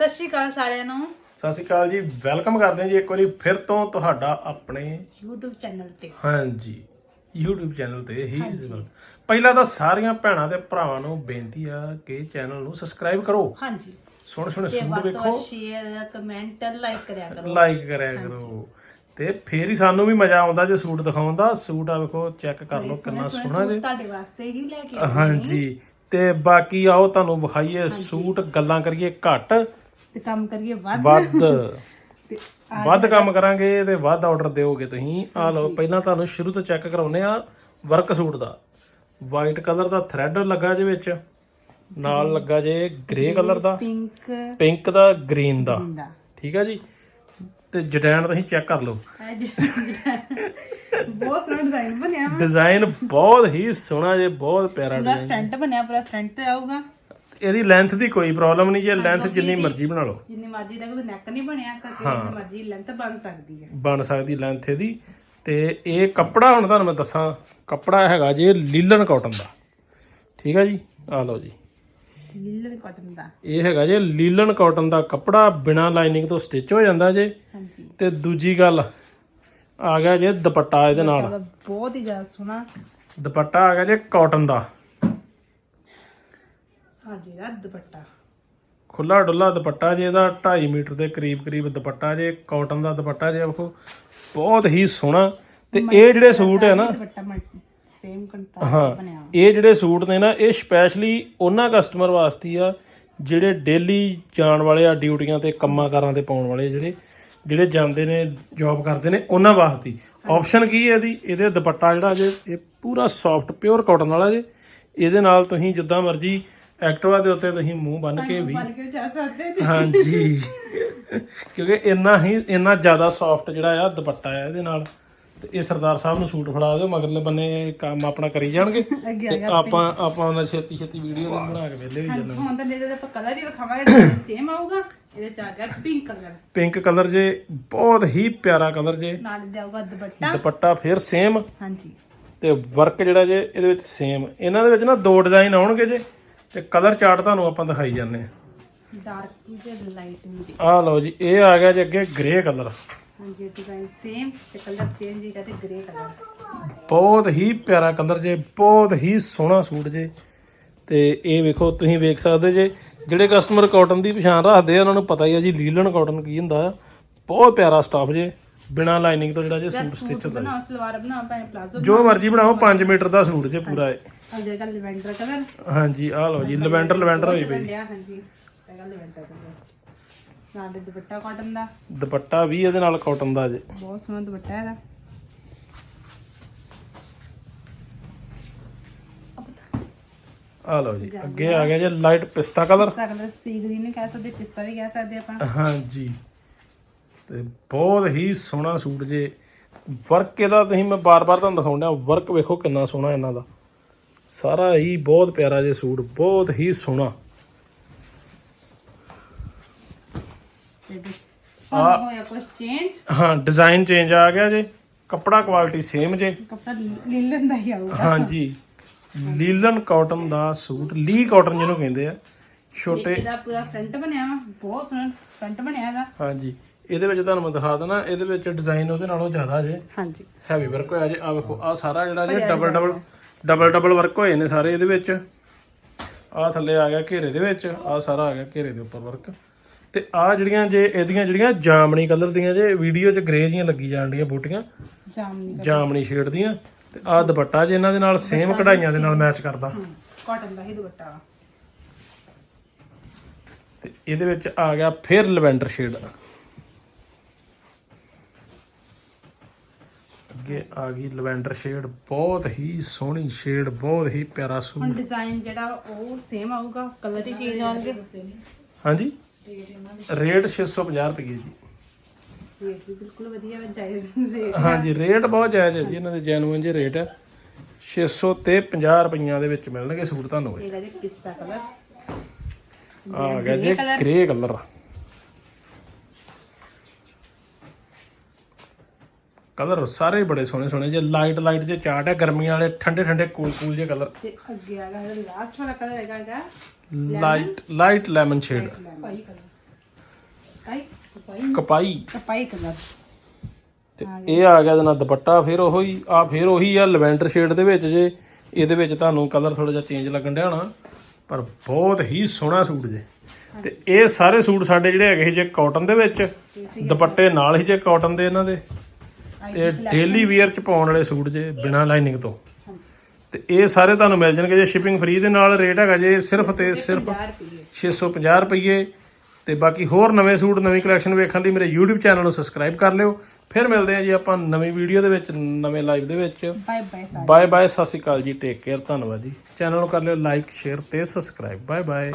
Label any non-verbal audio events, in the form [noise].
ਸਤਿ ਸ਼੍ਰੀ ਅਕਾਲ ਸਾਰਿਆਂ ਨੂੰ। ਸਤਿ ਸ਼੍ਰੀ ਅਕਾਲ ਜੀ ਵੈਲਕਮ ਕਰਦੇ ਹਾਂ ਜੀ ਇੱਕ ਵਾਰੀ ਫਿਰ ਤੋਂ ਤੁਹਾਡਾ ਆਪਣੇ YouTube ਚੈਨਲ ਤੇ। ਹਾਂਜੀ YouTube ਚੈਨਲ ਤੇ ਹੀ ਜ਼ਰੂਰ। ਪਹਿਲਾਂ ਤਾਂ ਸਾਰੀਆਂ ਭੈਣਾਂ ਤੇ ਭਰਾਵਾਂ ਨੂੰ ਬੇਨਤੀ ਆ ਕਿ ਚੈਨਲ ਨੂੰ ਸਬਸਕ੍ਰਾਈਬ ਕਰੋ। ਹਾਂਜੀ। ਸੋਹਣੇ ਸੋਹਣੇ ਸੂਟ ਵੇਖੋ ਸ਼ੇਅਰ ਕਮੈਂਟ ਲਾਈਕ ਕਰਿਆ ਕਰੋ। ਲਾਈਕ ਕਰਿਆ ਕਰੋ। ਤੇ ਫੇਰ ਹੀ ਸਾਨੂੰ ਵੀ ਮਜ਼ਾ ਆਉਂਦਾ ਜੇ ਸੂਟ ਦਿਖਾਉਣ ਦਾ। ਸੂਟ ਆ ਵੇਖੋ ਚੈੱਕ ਕਰ ਲਓ ਕਿੰਨਾ ਸੋਹਣੇ ਜੇ। ਤੁਹਾਡੇ ਵਾਸਤੇ ਹੀ ਲੈ ਕੇ ਆਏ ਹਾਂਜੀ। ਤੇ ਬਾਕੀ ਆਓ ਤੁਹਾਨੂੰ ਵਿਖਾਈਏ ਸੂਟ। ਗੱਲਾਂ ਕਰੀਏ ਘੱਟ। ਤੇ ਕੰਮ ਕਰੀਏ ਵੱਧ। ਵੱਧ। ਤੇ ਵੱਧ ਕੰਮ ਕਰਾਂਗੇ ਤੇ ਵੱਧ ਆਰਡਰ ਦਿਓਗੇ ਤੁਸੀਂ। ਆ ਲਓ ਪਹਿਲਾਂ ਤੁਹਾਨੂੰ ਸ਼ੁਰੂ ਤੋਂ ਚੈੱਕ ਕਰਾਉਨੇ ਆ ਵਰਕ ਸੂਟ ਦਾ। ਵਾਈਟ ਕਲਰ ਦਾ ਥ੍ਰੈਡ ਲੱਗਾ ਜੇ ਵਿੱਚ। ਨਾਲ ਲੱਗਾ ਜੇ ਗ੍ਰੇ ਕਲਰ ਦਾ। ਪਿੰਕ ਪਿੰਕ ਦਾ ਗ੍ਰੀਨ ਦਾ। ਦਾ। ਠੀਕ ਆ ਜੀ? ਤੇ ਜਡੈਨ ਤੁਸੀਂ ਚੈੱਕ ਕਰ ਲਓ। ਬਹੁਤ ਸੋਹਣਾ ਡਿਜ਼ਾਈਨ ਬਣਿਆ ਵਾ। ਡਿਜ਼ਾਈਨ ਬਹੁਤ ਹੀ ਸੋਹਣਾ ਜੇ ਬਹੁਤ ਪਿਆਰਾ ਪੂਰਾ design। ਫਰੰਟ ਬਣਿਆ ਪੂਰਾ ਫਰੰਟ ਤੇ ਆਊਗਾ। ਇਹਦੀ ਲੈਂਥ ਦੀ ਕੋਈ ਪ੍ਰੋਬਲਮ ਨਹੀਂ ਜੇ ਲੈਂਥ ਜਿੰਨੀ ਮਰਜ਼ੀ ਬਣਾ ਲਓ। ਜਿੰਨੀ ਮਰਜ਼ੀ ਦਾ ਕੋਈ ਨੈਕ ਨਹੀਂ ਬਣਿਆ ਤਾਂ ਜਿੰਨੀ ਮਰਜ਼ੀ ਲੈਂਥ ਬਣ ਸਕਦੀ ਹੈ। ਬਣ ਸਕਦੀ ਲੈਂਥ ਇਹਦੀ। ਤੇ ਇਹ ਕੱਪੜਾ ਹੁਣ ਤੁਹਾਨੂੰ ਮੈਂ ਦੱਸਾਂ ਕੱਪੜਾ ਹੈਗਾ ਜੀ ਲੀਲਨ ਕਾਟਨ ਦਾ। ਠੀਕ ਆ ਜੀ? ਆ ਲਓ ਜੀ। ਲੀਲਨ ਕਾਟਨ ਦਾ। ਇਹ ਹੈਗਾ ਜੇ ਲੀਲਨ ਕਾਟਨ ਦਾ ਕੱਪੜਾ ਬਿਨਾ ਲਾਈਨਿੰਗ ਤੋਂ ਸਟਿਚ ਹੋ ਜਾਂਦਾ ਜੇ। ਹਾਂਜੀ। ਤੇ ਦੂਜੀ ਗੱਲ ਆ ਗਿਆ ਜੇ ਦੁਪੱਟਾ ਇਹਦੇ ਨਾਲ। ਬਹੁਤ ਹੀ ਜ਼ਿਆਦਾ ਸੋਹਣਾ। ਦੁਪੱਟਾ ਆ ਗਿਆ ਜੇ ਕਾਟਨ ਦਾ। ਹਾਂਜੀ ਦੁਪੱਟਾ। ਖੁੱਲਾ ਡੁੱਲਾ ਦੁਪੱਟਾ ਜੇ ਇਹਦਾ 2.5 ਮੀਟਰ ਦੇ ਕਰੀਬ ਕਰੀਬ ਦੁਪੱਟਾ ਜੇ ਕਾਟਨ ਦਾ ਦੁਪੱਟਾ ਜੇ ਵੇਖੋ ਬਹੁਤ ਹੀ ਸੋਹਣਾ। ਤੇ ਇਹ ਜਿਹੜੇ ਸੂਟ ਹੈ ਨਾ ਦੁਪੱਟਾ ਸੇਮ ਕੰਟਰਾਸਟ ਹਾਂ ਬਣਿਆ ਇਹ ਜਿਹੜੇ ਸੂਟ ਨੇ ਨਾ ਇਹ ਸਪੈਸ਼ਲੀ ਉਹਨਾਂ ਕਸਟਮਰ ਵਾਸਤੇ ਆ ਜਿਹੜੇ ਡੇਲੀ ਜਾਣ ਵਾਲੇ ਆ ਡਿਊਟੀਆਂ ਤੇ ਕੰਮਾਂ ਕਾਰਾਂ ਤੇ ਪਾਉਣ ਵਾਲੇ ਜਿਹੜੇ ਜਿਹੜੇ ਜਾਂਦੇ ਨੇ ਜੌਬ ਕਰਦੇ ਨੇ ਉਹਨਾਂ ਵਾਸਤੇ। ਆਪਸ਼ਨ ਕੀ ਹੈ ਇਹਦੀ? ਇਹਦੇ ਦੁਪੱਟਾ ਜਿਹੜਾ ਜੇ ਇਹ ਪੂਰਾ ਸੌਫਟ ਪਿਓਰ ਕਾਟਨ ਵਾਲਾ ਜੇ। ਇਹਦੇ ਨਾਲ ਤੁਸੀਂ ਜਿੱਦਾਂ ਮਰਜ਼ੀ ਐਕਟਿਵਾ ਦੇ ਉੱਤੇ ਤੁਸੀਂ ਮੂੰਹ ਬੰਨ ਕੇ ਵੀ ਬਣ ਕੇ ਜਾ ਸਕਦੇ ਜੀ। ਹਾਂਜੀ। ਕਿਉਂਕਿ ਇੰਨਾ ਹੀ ਇੰਨਾ ਜ਼ਿਆਦਾ ਸੌਫਟ ਜਿਹੜਾ ਆ ਦੁਪੱਟਾ ਆ ਇਹਦੇ ਨਾਲ। ਤੇ ਇਹ ਸਰਦਾਰ ਸਾਹਿਬ ਨੂੰ ਸੂਟ ਫੜਾ ਦਿਓ ਮਗਰਲੇ ਬੰਨੇ ਕੰਮ ਆਪਣਾ ਕਰੀ ਜਾਣਗੇ। ਅੱਗੇ ਤੇ ਆਪਾਂ। ਆਪਾਂ ਉਹਨਾਂ ਛੇਤੀ ਛੇਤੀ ਵੀਡੀਓ ਬਣਾ ਕੇ ਵੇਲੇ ਹੋ ਜਾਂਦੇ ਹੁਣ ਤਾਂ ਇਹਦੇ ਤੇ ਆਪਾਂ ਕਲਰ ਹੀ ਵਿਖਾਵਾਂਗੇ ਸੇਮ [coughs] ਆਊਗਾ ਇਹਦੇ ਚ ਆ ਗਿਆ ਪਿੰਕ ਕਲਰ ਪਿੰਕ ਕਲਰ ਜੇ ਬਹੁਤ ਹੀ ਪਿਆਰਾ ਕਲਰ ਜੇ। ਨਾਲ ਦੇ ਆਊਗਾ ਦੁਪੱਟਾ। ਦੁਪੱਟਾ ਫਿਰ ਸੇਮ ਹਾਂਜੀ। ਤੇ ਵਰਕ ਜਿਹੜਾ ਜੇ ਇਹਦੇ ਵਿੱਚ ਸੇਮ ਇਹਨਾਂ ਦੇ ਵਿੱਚ ਨਾ ਦੋ ਡਿਜ਼ਾਈਨ ਆਉਣਗੇ ਜੇ। ਤੇ ਕਲਰ ਚਾਰਟ ਤੁਹਾਨੂੰ ਆਪਾਂ ਦਿਖਾਈ ਜਾਂਦੇ ਆ ਡਾਰਕ ਤੇ ਲਾਈਟ ਜੀ। ਆਹ ਲਓ ਜੀ ਇਹ ਆ ਗਿਆ ਜੀ ਅੱਗੇ ਗ੍ਰੇ ਕਲਰ ਹਾਂਜੀ ਡਿਜ਼ਾਈਨ ਸੇਮ ਤੇ ਕਲਰ ਚੇਂਜ ਹੀ ਤੇ ਗ੍ਰੇ ਕਲਰ ਬਹੁਤ ਹੀ ਪਿਆਰਾ ਕਲਰ ਜੇ ਬਹੁਤ ਹੀ ਸੋਹਣਾ ਸੂਟ ਜੇ। ਤੇ ਇਹ ਵੇਖੋ ਤੁਸੀਂ ਵੇਖ ਸਕਦੇ ਜੇ ਜਿਹੜੇ ਕਸਟਮਰ ਕਾਟਨ ਦੀ ਪਛਾਣ ਰੱਖਦੇ ਆ ਉਹਨਾਂ ਨੂੰ ਪਤਾ ਹੀ ਆ ਜੀ ਲੀਲਨ ਕਾਟਨ ਕੀ ਹੁੰਦਾ ਆ। ਬਹੁਤ ਪਿਆਰਾ ਸਟਾਫ ਜੇ। ਬਿਨਾ ਲਾਈਨਿੰਗ ਤੋਂ ਜਿਹੜਾ ਜੇ ਸੂਟ ਸਟਿਚ ਹੁੰਦਾ ਬਣਾਓ ਸਲਵਾਰ ਬਣਾਓ ਭਾਵੇਂ ਪਲਾਜ਼ੋ ਜੋ ਮਰਜ਼ੀ ਬਣਾਓ 5 ਮੀਟਰ ਦਾ ਸੂਟ ਜੇ ਪੂਰਾ ਇਹ ਆ ਜਿਹੜਾ ਲਵੈਂਡਰ ਕਲਰ ਹਾਂਜੀ ਆਹ ਲਓ ਜੀ ਲਵੈਂਡਰ ਲਵੈਂਡਰ ਹੋਈ ਪਈ। ਲਿਆ ਹਾਂਜੀ। ਹੈਗਾ ਲਵੈਂਡਰ ਕਲਰ ਨਾਲ ਦੇ ਦੁਪੱਟਾ ਕਾਟਨ ਦਾ। ਦੁਪੱਟਾ ਵੀ ਇਹਦੇ ਨਾਲ ਕਾਟਨ ਦਾ ਜੇ। ਬਹੁਤ ਸੋਹਣਾ ਦੁਪੱਟਾ ਇਹਦਾ। ਆਹ ਲਓ ਜੀ ਅੱਗੇ ਆ ਗਿਆ ਜੇ ਲਾਈਟ ਪਿਸਤਾ ਕਲਰ ਸੀ ਗ੍ਰੀਨ ਕਹਿ ਸਕਦੇ ਪਿਸਤਾ ਵੀ ਕਹਿ ਸਕਦੇ ਆਪਾਂ। ਹਾਂਜੀ। ਤੇ ਬਹੁਤ ਹੀ ਸੋਹਣਾ ਸੂਟ ਜੇ। ਵਰਕ ਇਹਦਾ ਤੁਸੀਂ ਮੈਂ ਬਾਰ-ਬਾਰ ਤੁਹਾਨੂੰ ਦਿਖਾਉਂਦਾ ਵਰਕ ਵੇਖੋ ਕਿੰਨਾ ਸੋਹਣਾ ਇਹਨਾਂ ਦਾ। ਸਾਰਾ ਹੀ ਬਹੁਤ ਪਿਆਰਾ ਜੇ ਸੂਟ ਬਹੁਤ ਹੀ ਸੋਹਣਾ। ਆ ਹੋਇਆ ਕੁਝ ਚੇਂਜ ਹਾਂ ਡਿਜ਼ਾਈਨ ਚੇਂਜ ਆ ਗਿਆ ਜੇ। ਕੱਪੜਾ ਕੁਆਲਿਟੀ ਸੇਮ ਜੇ। ਕੱਪੜਾ ਲੀਲਨ ਦਾ ਹੀ ਆਊਗਾ। ਹਾਂਜੀ। ਲੀਲਨ ਕਾਟਨ ਦਾ ਸੂਟ ਲੀ ਕਾਟਨ ਜਿਹਨੂੰ ਕਹਿੰਦੇ ਆ। ਛੋਟੇ ਇਹਦਾ ਪੂਰਾ ਫਰੰਟ ਬਣਿਆ ਵਾ ਬਹੁਤ ਸੋਹਣਾ ਫਰੰਟ ਬਣਿਆ ਹਾਂਜੀ। ਇਹਦੇ ਵਿੱਚ ਤੁਹਾਨੂੰ ਮੈਂ ਦਿਖਾ ਦਣਾ ਇਹਦੇ ਵਿੱਚ ਡਿਜ਼ਾਈਨ ਉਹਦੇ ਨਾਲੋਂ ਜ਼ਿਆਦਾ ਜੇ। ਹਾਂਜੀ। ਹੈਵੀ ਵਰਕ ਹੋਇਆ ਜੇ। ਆ ਵੇਖੋ ਆ ਸਾਰਾ ਜਿਹੜਾ ਜੇ double double double double work ਹੋਏ ਨੇ ਸਾਰੇ ਇਹਦੇ ਵਿੱਚ। ਆ ਥੱਲੇ ਆ ਗਿਆ ਘੇਰੇ ਦੇ ਵਿੱਚ ਆ ਸਾਰਾ ਆ ਗਿਆ ਘੇਰੇ ਦੇ ਉੱਪਰ ਵਰਕ ਤੇ ਆ ਜਿਹੜੀਆਂ ਜੇ ਇਹਦੀਆਂ ਜਿਹੜੀਆਂ ਜਾਮਣੀ ਕਲਰ ਦੀਆਂ ਜੇ ਵੀਡੀਓ 'ਚ ਗ੍ਰੇ ਜੀਆਂ ਲੱਗੀ ਜਾਂਦੀਆਂ ਬੂਟੀਆਂ। ਜਾਮਨੀ ਜਾਮਣੀ ਸ਼ੇਡ ਦੀਆਂ। ਤੇ ਆ ਦੁਪੱਟਾ ਜੇ ਇਹਨਾਂ ਦੇ ਨਾਲ ਸੇਮ ਕਢਾਈਆਂ ਦੇ ਨਾਲ ਮੈਚ ਕਰਦਾ। ਕਾਟਨ ਦਾ ਹੀ ਦੁਪੱਟਾ। ਤੇ ਇਹਦੇ ਵਿੱਚ ਆ ਗਿਆ ਫਿਰ ਲਵੈਂਡਰ ਸ਼ੇਡ ਅੱਗੇ ਆ ਗਈ ਲਵੈਂਡਰ ਸ਼ੇਡ। ਬਹੁਤ ਹੀ ਸੋਹਣੀ ਸ਼ੇਡ ਬਹੁਤ ਹੀ ਪਿਆਰਾ ਸੂਟ। ਹੁਣ ਡਿਜ਼ਾਈਨ ਜਿਹੜਾ ਉਹ ਸੇਮ ਆਊਗਾ ਕਲਰ ਹੀ ਚੇਂਜ ਆਉਣਗੇ ਹਾਂਜੀ? ਰੇਟ 650 ਰੁਪਏ ਜੀ। ਰੇਟ ਵੀ ਬਿਲਕੁਲ ਵਧੀਆ ਜਾਇਜ਼ ਰੇਟ ਹਾਂਜੀ ਰੇਟ ਬਹੁਤ ਜਾਇਜ਼ ਹੈ ਜੀ ਇਹਨਾਂ ਦੇ ਜੈਨੂਇਨ ਜੇ ਰੇਟ ਹੈ। 600 ਤੇ 50 ਰੁਪਈਆਂ ਦੇ ਵਿੱਚ ਮਿਲਣਗੇ ਸੂਟ ਤੁਹਾਨੂੰ। ਇਹ। ਇਹਦਾ ਜੀ ਪਿਸਤਾ ਕਲਰ ਆ ਗਿਆ ਜੀ ਗ੍ਰੇ ਕਲਰ ਕਲਰ ਸਾਰੇ ਬੜੇ ਸੋਹਣੇ ਸੋਹਣੇ ਜੇ ਲਾਈਟ ਲਾਈਟ ਜੇ ਚਾਰਟ ਹੈ ਗਰਮੀਆਂ ਵਾਲੇ ਠੰਡੇ ਠੰਡੇ ਕੂਲ ਕੂਲ ਜੇ ਕਲਰ। ਤੇ ਅੱਗੇ ਆ ਗਿਆ ਲਾਸਟ ਵਾਲਾ ਕਲਰ ਹੈਗਾ ਹੈਗਾ ਲਾਈਟ ਲਾਈਟ ਲੈਮਨ ਸ਼ੇਡ ਭਾਈ ਕਲਰ। ਕਪਾਈ? ਕਪਾਈ ਕਲਰ। ਤੇ ਇਹ ਆ ਗਿਆ ਇਹਦੇ ਨਾਲ ਦੁਪੱਟਾ ਫਿਰ ਉਹੋ ਹੀ ਆ ਫਿਰ ਉਹੀ ਆ ਲਵੈਂਡਰ ਸ਼ੇਡ ਦੇ ਵਿੱਚ ਜੇ ਇਹਦੇ ਵਿੱਚ ਤੁਹਾਨੂੰ ਕਲਰ ਥੋੜਾ ਜਿਹਾ ਚੇਂਜ ਲੱਗਣ ਡਿਆ ਹੋਣਾ ਪਰ ਬਹੁਤ ਹੀ ਸੋਹਣਾ ਸੂਟ ਜੇ। ਤੇ ਇਹ ਸਾਰੇ ਸੂਟ ਸਾਡੇ ਜਿਹੜੇ ਹੈਗੇ ਸੀ ਜੇ ਕਾਟਨ ਦੇ ਵਿੱਚ ਦੁਪੱਟੇ ਨਾਲ ਹੀ ਜੇ ਕਾਟਨ ਦੇ ਇਹਨਾਂ ਦੇ। ਤੇ ਡੇਲੀ ਵੇਅਰ ਚ ਪਾਉਣ ਵਾਲੇ ਸੂਟ ਜੇ ਬਿਨਾ ਲਾਈਨਿੰਗ ਤੋਂ। ਤੇ ਇਹ ਸਾਰੇ ਤੁਹਾਨੂੰ ਮਿਲ ਜਾਣਗੇ ਜੇ ਸ਼ਿਪਿੰਗ ਫ੍ਰੀ ਦੇ ਨਾਲ ਰੇਟ ਹੈਗਾ ਜੇ ਸਿਰਫ ਤੇ ਸਿਰਫ 50 ਰੁਪਏ 650 ਰੁਪਏ ਤੇ ਬਾਕੀ ਹੋਰ ਨਵੇਂ ਸੂਟ ਨਵੀਂ ਕਲੈਕਸ਼ਨ ਵੇਖਣ ਲਈ ਮੇਰੇ YouTube ਚੈਨਲ ਨੂੰ ਸਬਸਕ੍ਰਾਈਬ ਕਰ ਲਿਓ। ਫਿਰ ਮਿਲਦੇ ਹਾਂ ਜੀ ਆਪਾਂ ਨਵੀਂ ਵੀਡੀਓ ਦੇ ਵਿੱਚ ਨਵੇਂ ਲਾਈਵ ਦੇ ਵਿੱਚ। ਬਾਏ ਬਾਏ ਬਾਏ ਬਾਏ ਸਤਿ ਸ਼੍ਰੀ ਅਕਾਲ ਜੀ ਟੇਕ ਕੇਅਰ ਧੰਨਵਾਦ ਜੀ। ਚੈਨਲ ਨੂੰ ਕਰ ਲਿਓ ਲਾਈਕ ਸ਼ੇਅਰ ਤੇ ਸਬਸਕ੍ਰਾਈਬ ਬਾਏ ਬਾਏ